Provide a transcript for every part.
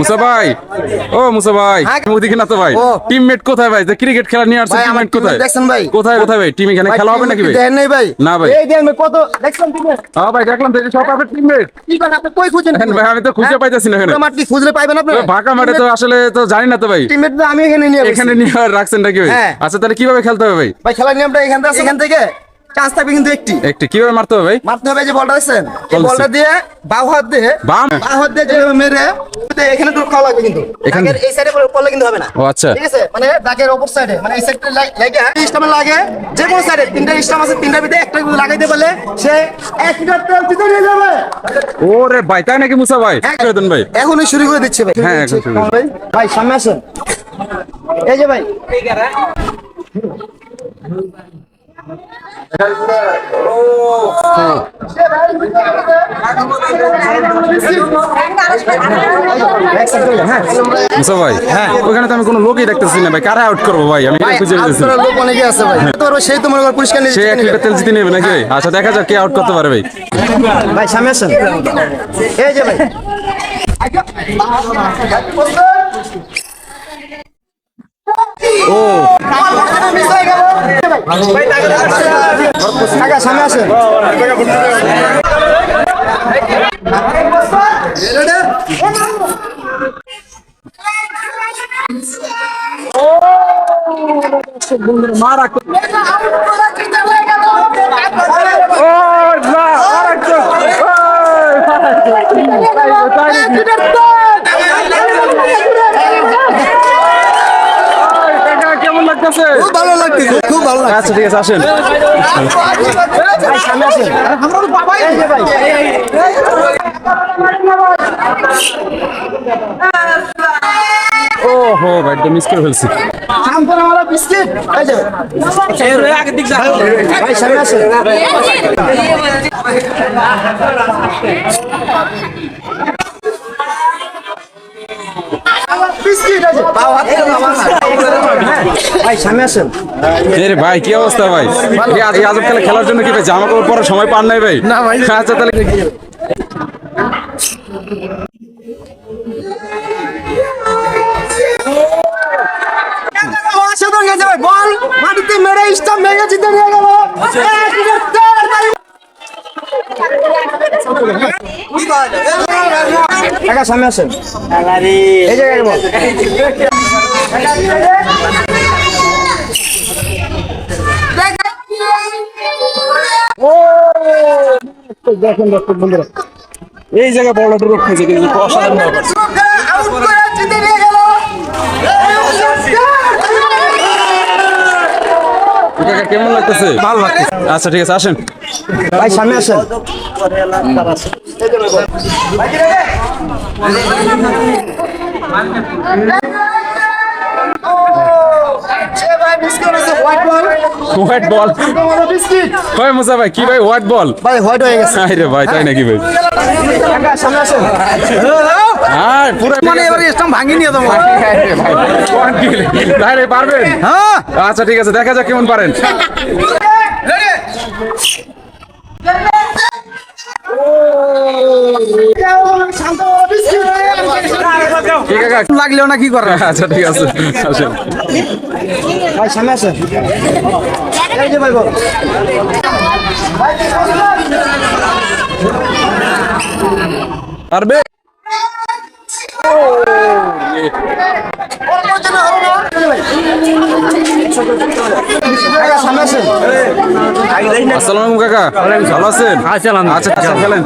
মুসা ভাই। ও মুসা ভাই। হ্যাঁ। তো ভাই। টিমমেট কোথায় ভাই? যে ক্রিকেট খেলা নিয়ে আসছে টিমমেট কোথায়? দেখছেন ভাই? কোথায় কোথায় ভাই? টিম এখানে খেলা হবে নাকি ভাই? দেন নাই ভাই। না ভাই। এই ভাই কত দেখছেন তুমি হ্যাঁ ভাই দেখলাম তো সব আপনার টিমমেট কি আপনি কই খুঁজেন ভাই আমি তো খুঁজে পাইতেছি না এখানে। খুঁজলে পাইবেন আপনি ফাঁকা মাঠে তো আসলে তো জানি না তো ভাই। টিমমেট আমি এখানে নিয়ে এখানে নিয়ে আর রাখছেন নাকি ভাই? হ্যাঁ। আচ্ছা তাহলে কীভাবে খেলতে হবে ভাই? ভাই খেলার নিয়মটা এখান থেকে এখান থেকে? চান্স থাকবে কিন্তু একটি। একটু। কীভাবে মারতে হবে ভাই? মারতে হবে যে বলটা দেখছেন? বলটা দিয়ে বাউ হাত দিয়ে বাম? বাউ হাত দিয়ে যেভাবে মেরে এখানে তো খাওয়া লাগবে কিন্তু। এখানে? এই সাইডে পড়লে কিন্তু হবে না। ও আচ্ছা। ঠিক আছে? মানে দাগের অপর সাইডে মানে এই সাইডে লাগে স্টামে লাগে যে কোনো সাইডে তিনটা স্টাম আছে তিনটার ভিতরে একটা লাগাইতে পারলে সে এক লিটার তেল জিতে নিয়ে যাবে। ওরে ভাই তাই নাকি মুসা ভাই? হ্যাঁ। করে দেন ভাই। এখনই শুরু করে দিচ্ছে ভাই। হ্যাঁ, এখন শুরু ভাই ভাই সামনে আসেন। এই যে ভাই এক সাইড করে, হ্যাঁ মুসা ভাই হ্যাঁ ওখানে তো আমি কোনো লোকই দেখতেছি না ভাই কারা আউট করব ভাই? আমি ভাই, এটা খুঁজে পেতেছি আপনারা লোক অনেকে আছে ভাই। তো সেই তো মনে কর পুরস্কার নিয়ে সে জিতে এক। লিটার তেল জিতে নেবে নাকি ভাই? আচ্ছা দেখা যাক কে আউট করতে পারে ভাই। ভাই সামনে আসেন। এই যে ভাই। ও। কাকা সামনে আসেন মারা ও না আরেকজন কেমন লাগতেছে। খুব ভালো লাগতেছে খুব ভালো লাগছে আচ্ছা ঠিক আছে আসেন। সামনে আসেন যে ভাই ও হো ভাই একদম মিস করে ফেলছি। আমার বিস্কিট এই যে ভাই সামনে আসেন বিস্কিট আছে পাও হাত আমার হ্যাঁ, ভাই সামনে আসেন। এ ভাই কি অবস্থা ভাই? এই আজ- আজব খেলা খেলার জন্য কি ভাই জামা কাপড় পরার সময় পান নাই ভাই? না ভাই। আচ্ছা তাহলে বল মাটিতে মেরে ভেঙে জিতে নিয়ে গেল সামনে আসেন এই জায়গায় বল। দেখেন দর্শক বন্ধুরা এই জায়গায় বড় রোগ খাইছে কিন্তু অসাধারণ কেমন লাগতেছে? ভালো লাগতেছে। আচ্ছা ঠিক আছে আসেন। ভাই সামনে আসেন। হোয়াইট বল হয় ভাই মুসা ভাই কি ভাই? হোয়াইট বল ভাই হোয়াইট হয়ে গেছে। আরে ভাই তাই নাকি ভাই? সামনে আসেন হ্যাঁ পুরো মানে এবারে স্টাম্প ভাঙি নিয়ে দেবো ভাই রে পারবেন হ্যাঁ আচ্ছা ঠিক আছে দেখা যাক কেমন পারেন। লাগলেও না কি করে আচ্ছা ঠিক আছে। আসেন। ভাই সামনে আসেন। এই যে ভাই পারবে? আসসালামু কাকা। ভালো আছেন? আচ্ছা আচ্ছা খেলেন।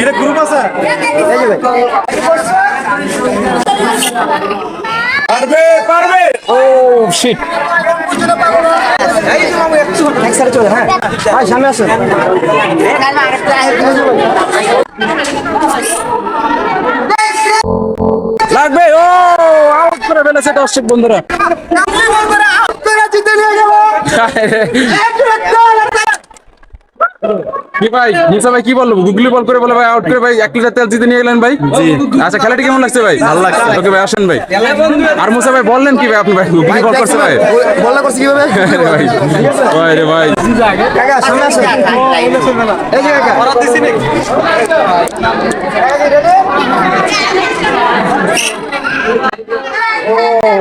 এটা গ্রুপ আছে এই যে ভাই পারবে পারবে। ও শিট চলে হ্যাঁ ভাই সামনে আসেন। লাগবে ও। করে ফেলেছে দর্শক বন্ধুরা। কি ভাই মুসা ভাই কি বলল? গুগলি বল করে বলে ভাই আউট করে ভাই এক লিটার তেল জিতে নিয়ে গেলেন ভাই? আচ্ছা খেলাটি কেমন লাগছে ভাই? ভালো লাগছে। ওকে ভাই আসেন ভাই। আর মুসা ভাই বললেন কি ভাই আপনি ভাই গুগলি বল করছে ভাই? বললা করছে কীভাবে? ভাই ভাই রে ভাই। কাকা সামনে আসেন। এই যে কাকা। ও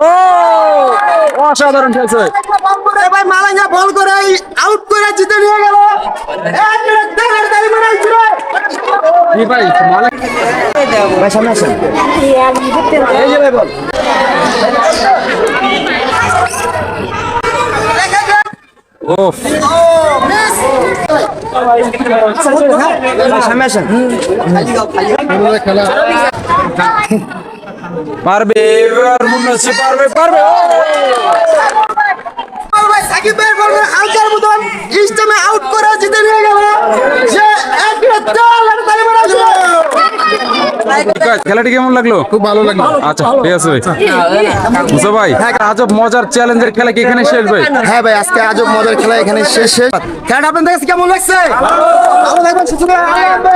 ভাই অসাধারণ খেলছে। ভাই মালাঙ্গা বল করে আউট করে জিতে নিয়ে গেল। এক মিনিট দেড় তালি মারাইছিল কি ভাই ভাই সামনে আসেন। এই যে ভাই বল। ওফ সামনে আসেন। পারবে এবার মনে হচ্ছে পারবে। পারবে হালকার মতন ইস্টামে আউট করে জিতে নিয়ে গেল সে এক তালি মারাইছিল আছে, খেলাটি কেমন লাগল? খুব ভালো লাগল। আচ্ছা ঠিক আছে ভাই। মুসা ভাই আজব মজার চ্যালেঞ্জের খেলা কি এখানে শেষ ভাই? হ্যাঁ ভাই আজকে আজব মজার খেলা এখানে শেষ শেষ। খেলাটা আপনাদের কাছে কেমন লাগছে? ভালো লাগবে।